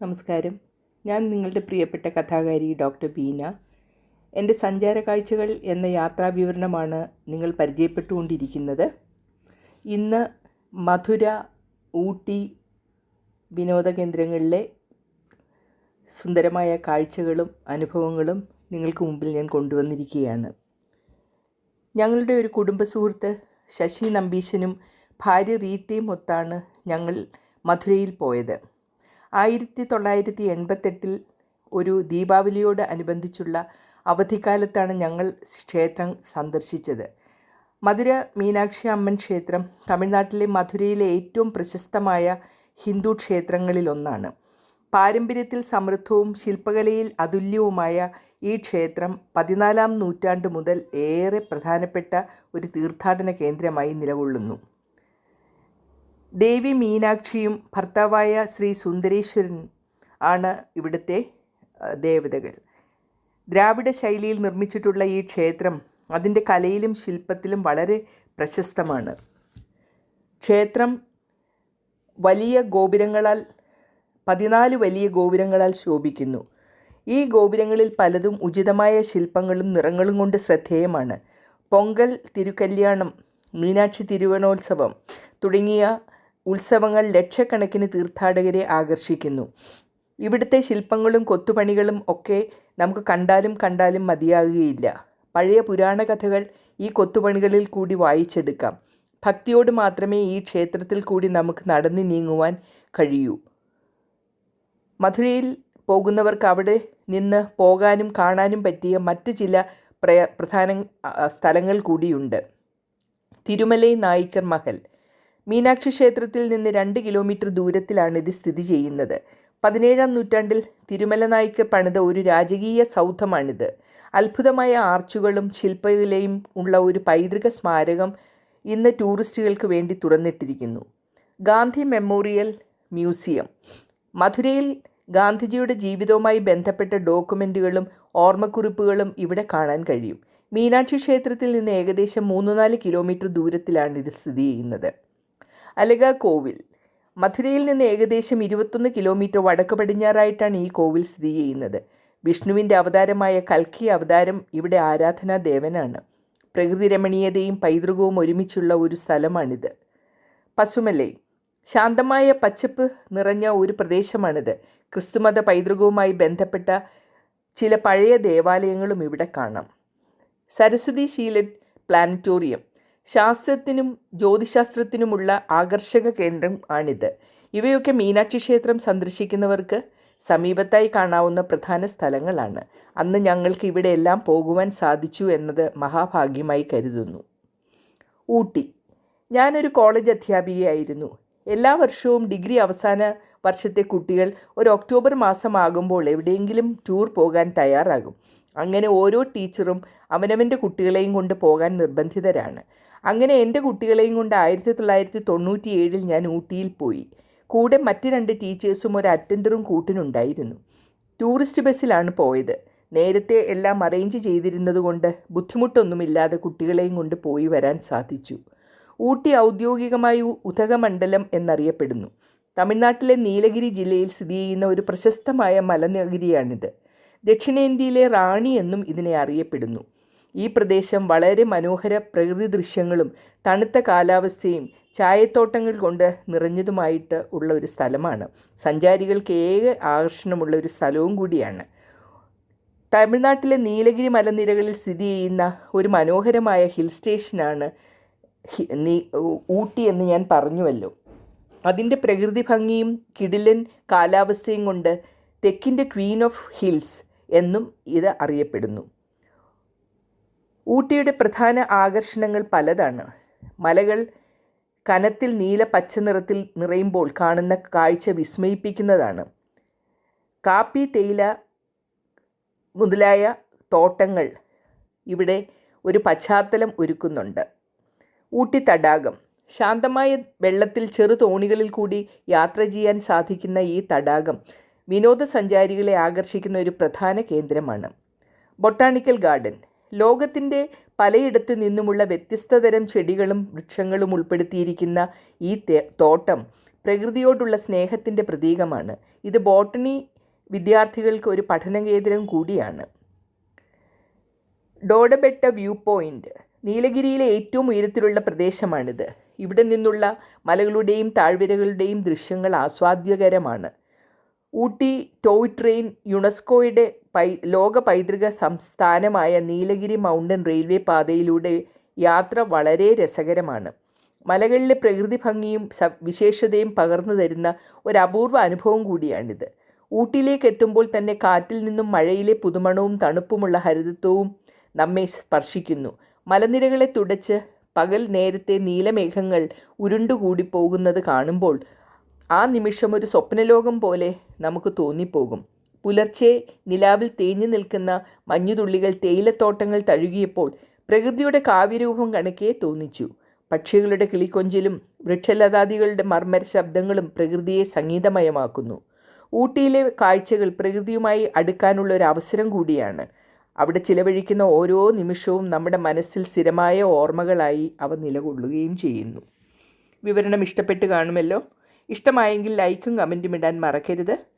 നമസ്കാരം. ഞാൻ നിങ്ങളുടെ പ്രിയപ്പെട്ട കഥാകാരി ഡോക്ടർ ബീന. എന്റെ സഞ്ചാര കാഴ്ചകൾ എന്ന യാത്രാ വിവരണമാണ് നിങ്ങൾ പരിചയപ്പെട്ടുകൊണ്ടിരിക്കുന്നത്. ഇന്ന് മധുര ഊട്ടി വിനോദ കേന്ദ്രങ്ങളിലെ സുന്ദരമായ കാഴ്ചകളും അനുഭവങ്ങളും നിങ്ങൾക്ക് മുമ്പിൽ ഞാൻ കൊണ്ടുവന്നിരിക്കുകയാണ്. ഞങ്ങളുടെ ഒരു കുടുംബ സുഹൃത്ത് ശശി നമ്പീശനും ഭാര്യ റീത്തയും ഒത്താണ് ഞങ്ങൾ മധുരയിൽ പോയത്. ആയിരത്തി തൊള്ളായിരത്തി എൺപത്തെട്ടിൽ ഒരു ദീപാവലിയോട് അനുബന്ധിച്ചുള്ള അവധിക്കാലത്താണ് ഞങ്ങൾ ക്ഷേത്രം സന്ദർശിച്ചത്. മധുര മീനാക്ഷി അമ്മൻ ക്ഷേത്രം തമിഴ്നാട്ടിലെ മധുരയിലെ ഏറ്റവും പ്രശസ്തമായ ഹിന്ദു ക്ഷേത്രങ്ങളിലൊന്നാണ്. പാരമ്പര്യത്തിൽ സമൃദ്ധവും ശില്പകലയിൽ അതുല്യവുമായ ഈ ക്ഷേത്രം പതിനാലാം നൂറ്റാണ്ട് മുതൽ ഏറെ പ്രധാനപ്പെട്ട ഒരു തീർത്ഥാടന കേന്ദ്രമായി നിലകൊള്ളുന്നു. ദേവി മീനാക്ഷിയും ഭർത്താവായ ശ്രീ സുന്ദരേശ്വരൻ ആണ് ഇവിടുത്തെ ദേവതകൾ. ദ്രാവിഡ ശൈലിയിൽ നിർമ്മിച്ചിട്ടുള്ള ഈ ക്ഷേത്രം അതിന്റെ കലയിലും ശില്പത്തിലും വളരെ പ്രശസ്തമാണ്. ക്ഷേത്രം വലിയ ഗോപുരങ്ങളാൽ പതിനാല് വലിയ ഗോപുരങ്ങളാൽ ശോഭിക്കുന്നു. ഈ ഗോപുരങ്ങളിൽ പലതും ഉചിതമായ ശില്പങ്ങളും നിറങ്ങളും കൊണ്ട് ശ്രദ്ധേയമാണ്. പൊങ്കൽ തിരുക്കല്യാണം മീനാക്ഷി തിരുവനോത്സവം തുടങ്ങിയ ഉത്സവങ്ങൾ ലക്ഷക്കണക്കിന് തീർത്ഥാടകരെ ആകർഷിക്കുന്നു. ഇവിടുത്തെ ശില്പങ്ങളും കൊത്തുപണികളും ഒക്കെ നമുക്ക് കണ്ടാലും കണ്ടാലും മതിയാകുകയില്ല. പഴയ പുരാണ കഥകൾ ഈ കൊത്തുപണികളിൽ കൂടി വായിച്ചെടുക്കാം. ഭക്തിയോട് മാത്രമേ ഈ ക്ഷേത്രത്തിൽ കൂടി നമുക്ക് നടന്നു നീങ്ങുവാൻ കഴിയൂ. മധുരയിൽ പോകുന്നവർക്ക് അവിടെ നിന്ന് പോകാനും കാണാനും പറ്റിയ മറ്റ് ചില പ്രധാന സ്ഥലങ്ങൾ കൂടിയുണ്ട്. തിരുമലൈ നായിക്കർ മഹൽ. മീനാക്ഷി ക്ഷേത്രത്തിൽ നിന്ന് രണ്ട് കിലോമീറ്റർ ദൂരത്തിലാണ് ഇത് സ്ഥിതി ചെയ്യുന്നത്. പതിനേഴാം നൂറ്റാണ്ടിൽ തിരുമല നായിക്കർ പണിത ഒരു രാജകീയ സൗധമാണിത്. അത്ഭുതമായ ആർച്ചുകളും ശില്പകലയും ഉള്ള ഒരു പൈതൃക സ്മാരകം ഇന്ന് ടൂറിസ്റ്റുകൾക്ക് വേണ്ടി തുറന്നിട്ടിരിക്കുന്നു. Gandhi memorial museum. മധുരയിൽ ഗാന്ധിജിയുടെ ജീവിതവുമായി ബന്ധപ്പെട്ട ഡോക്യുമെന്റുകളും ഓർമ്മക്കുറിപ്പുകളും ഇവിടെ കാണാൻ കഴിയും. മീനാക്ഷി ക്ഷേത്രത്തിൽ നിന്ന് ഏകദേശം മൂന്ന് നാല് കിലോമീറ്റർ ദൂരത്തിലാണ് ഇത് സ്ഥിതി ചെയ്യുന്നത്. അലഗ കോവിൽ മധുരയിൽ നിന്ന് ഏകദേശം ഇരുപത്തൊന്ന് കിലോമീറ്റർ വടക്ക് പടിഞ്ഞാറായിട്ടാണ് ഈ കോവിൽ സ്ഥിതി ചെയ്യുന്നത്. വിഷ്ണുവിന്റെ അവതാരമായ കൽക്കി അവതാരം ഇവിടെ ആരാധനാ ദേവനാണ്. പ്രകൃതി രമണീയതയും പൈതൃകവും ഒരുമിച്ചുള്ള ഒരു സ്ഥലമാണിത്. പശുമലൈ. ശാന്തമായ പച്ചപ്പ് നിറഞ്ഞ ഒരു പ്രദേശമാണിത്. ക്രിസ്തുമത പൈതൃകവുമായി ബന്ധപ്പെട്ട ചില പഴയ ദേവാലയങ്ങളും ഇവിടെ കാണാം. സരസ്വതി ശീലൻ പ്ലാനറ്റോറിയം. ശാസ്ത്രത്തിനും ജ്യോതിശാസ്ത്രത്തിനുമുള്ള ആകർഷക കേന്ദ്രം ആണിത്. ഇവയൊക്കെ മീനാക്ഷി ക്ഷേത്രം സന്ദർശിക്കുന്നവർക്ക് സമീപത്തായി കാണാവുന്ന പ്രധാന സ്ഥലങ്ങളാണ്. അന്ന് ഞങ്ങൾക്ക് ഇവിടെ എല്ലാം പോകുവാൻ സാധിച്ചു എന്നത് മഹാഭാഗ്യമായി കരുതുന്നു. ഊട്ടി. ഞാനൊരു കോളേജ് അധ്യാപികയായിരുന്നു എല്ലാ വർഷവും ഡിഗ്രി അവസാന വർഷത്തെ കുട്ടികൾ ഒരു ഒക്ടോബർ മാസമാകുമ്പോൾ എവിടെയെങ്കിലും ടൂർ പോകാൻ തയ്യാറാകും. അങ്ങനെ ഓരോ ടീച്ചറും അവനവന്റെ കുട്ടികളെയും കൊണ്ട് പോകാൻ നിർബന്ധിതരാണ്. അങ്ങനെ എന്റെ കുട്ടികളെയും കൊണ്ട് ആയിരത്തി തൊള്ളായിരത്തി തൊണ്ണൂറ്റി ഏഴിൽ ഞാൻ ഊട്ടിയിൽ പോയി. കൂടെ മറ്റ് രണ്ട് ടീച്ചേഴ്സും ഒരു അറ്റൻഡറും കൂട്ടിനുണ്ടായിരുന്നു. ടൂറിസ്റ്റ് ബസ്സിലാണ് പോയത്. നേരത്തെ എല്ലാം അറേഞ്ച് ചെയ്തിരുന്നതുകൊണ്ട് ബുദ്ധിമുട്ടൊന്നുമില്ലാതെ കുട്ടികളെയും കൊണ്ട് പോയി വരാൻ സാധിച്ചു. ഊട്ടി ഔദ്യോഗികമായി ഉദകമണ്ഡലം എന്നറിയപ്പെടുന്നു. തമിഴ്നാട്ടിലെ നീലഗിരി ജില്ലയിൽ സ്ഥിതി ചെയ്യുന്ന ഒരു പ്രശസ്തമായ മലനഗരിയാണിത്. ദക്ഷിണേന്ത്യയിലെ റാണി എന്നും ഇതിനെ അറിയപ്പെടുന്നു. ഈ പ്രദേശം വളരെ മനോഹര പ്രകൃതി ദൃശ്യങ്ങളും തണുത്ത കാലാവസ്ഥയും ചായത്തോട്ടങ്ങൾ കൊണ്ട് നിറഞ്ഞതുമായിട്ട് ഉള്ള ഒരു സ്ഥലമാണ്. സഞ്ചാരികൾക്ക് ഏക ആകർഷണമുള്ള ഒരു സ്ഥലവും കൂടിയാണ്. തമിഴ്നാട്ടിലെ നീലഗിരി മലനിരകളിൽ സ്ഥിതി ചെയ്യുന്ന ഒരു മനോഹരമായ ഹിൽ സ്റ്റേഷനാണ് ഊട്ടി എന്ന് ഞാൻ പറഞ്ഞുവല്ലോ. അതിന്റെ പ്രകൃതി ഭംഗിയും കിടിലൻ കാലാവസ്ഥയും കൊണ്ട് തെക്കിന്റെ ക്വീൻ ഓഫ് ഹിൽസ് എന്നും ഇത് അറിയപ്പെടുന്നു. ഊട്ടിയുടെ പ്രധാന ആകർഷണങ്ങൾ പലതാണ്. മലകൾ കനത്തിൽ നീല പച്ച നിറത്തിൽ നിറയുമ്പോൾ കാണുന്ന കാഴ്ച വിസ്മയിപ്പിക്കുന്നതാണ്. കാപ്പി തേയില മുതലായ തോട്ടങ്ങൾ ഇവിടെ ഒരു പശ്ചാത്തലം ഒരുക്കുന്നുണ്ട്. ഊട്ടി തടാകം. ശാന്തമായ വെള്ളത്തിൽ ചെറു തോണികളിൽ കൂടി യാത്ര ചെയ്യാൻ സാധിക്കുന്ന ഈ തടാകം വിനോദസഞ്ചാരികളെ ആകർഷിക്കുന്ന ഒരു പ്രധാന കേന്ദ്രമാണ്. Botanical garden. ലോകത്തിന്റെ പലയിടത്തു നിന്നുമുള്ള വ്യത്യസ്ത തരം ചെടികളും വൃക്ഷങ്ങളും ഉൾപ്പെടുത്തിയിരിക്കുന്ന ഈ തോട്ടം പ്രകൃതിയോടുള്ള സ്നേഹത്തിന്റെ പ്രതീകമാണ്. ഇത് ബോട്ടണി വിദ്യാർത്ഥികൾക്ക് ഒരു പഠന കേന്ദ്രം കൂടിയാണ്. ഡോഡബെട്ട വ്യൂ പോയിന്റ് നീലഗിരിയിലെ ഏറ്റവും ഉയരത്തിലുള്ള പ്രദേശമാണിത്. ഇവിടെ നിന്നുള്ള മലകളുടെയും താഴ്വരകളുടെയും ദൃശ്യങ്ങൾ ആസ്വാദ്യകരമാണ്. ഊട്ടി ടോയ് ട്രെയിൻ യുനെസ്കോയുടെ പൈ ലോക പൈതൃക സംസ്ഥാനമായ നീലഗിരി മൗണ്ടൻ റെയിൽവേ പാതയിലൂടെ യാത്ര വളരെ രസകരമാണ്. മലകളിലെ പ്രകൃതി ഭംഗിയും വിശേഷതയും പകർന്നു തരുന്ന ഒരു അപൂർവ അനുഭവം കൂടിയാണിത്. ഊട്ടിയിലേക്ക് എത്തുമ്പോൾ തന്നെ കാറ്റിൽ നിന്നും മഴയിലെ പുതുമണവും തണുപ്പുമുള്ള ഹരിതത്വവും നമ്മെ സ്പർശിക്കുന്നു. മലനിരകളെ തുടച്ച് പകൽ നേരത്തെ നീലമേഘങ്ങൾ ഉരുണ്ടുകൂടി പോകുന്നത് കാണുമ്പോൾ ആ നിമിഷം ഒരു സ്വപ്നലോകം പോലെ നമുക്ക് തോന്നിപ്പോകും. പുലർച്ചെ നിലാവിൽ തേഞ്ഞു നിൽക്കുന്ന മഞ്ഞുതുള്ളികൾ തേയിലത്തോട്ടങ്ങൾ തഴുകിയപ്പോൾ പ്രകൃതിയുടെ കാവ്യരൂപം കണക്കെ തോന്നിച്ചു. പക്ഷികളുടെ കിളിക്കൊഞ്ചിലും വൃക്ഷലതാദികളുടെ മർമ്മര ശബ്ദങ്ങളും പ്രകൃതിയെ സംഗീതമയമാക്കുന്നു. ഊട്ടിയിലെ കാഴ്ചകൾ പ്രകൃതിയുമായി അടുക്കാനുള്ള ഒരു അവസരം കൂടിയാണ്. അവിടെ ചിലവഴിക്കുന്ന ഓരോ നിമിഷവും നമ്മുടെ മനസ്സിൽ സ്ഥിരമായ ഓർമ്മകളായി അവ നിലകൊള്ളുകയും ചെയ്യുന്നു. വിവരണം ഇഷ്ടപ്പെട്ട് കാണുമല്ലോ? ഇഷ്ടമായെങ്കിൽ ലൈക്കും കമന്റും ഇടാൻ മറക്കരുത്.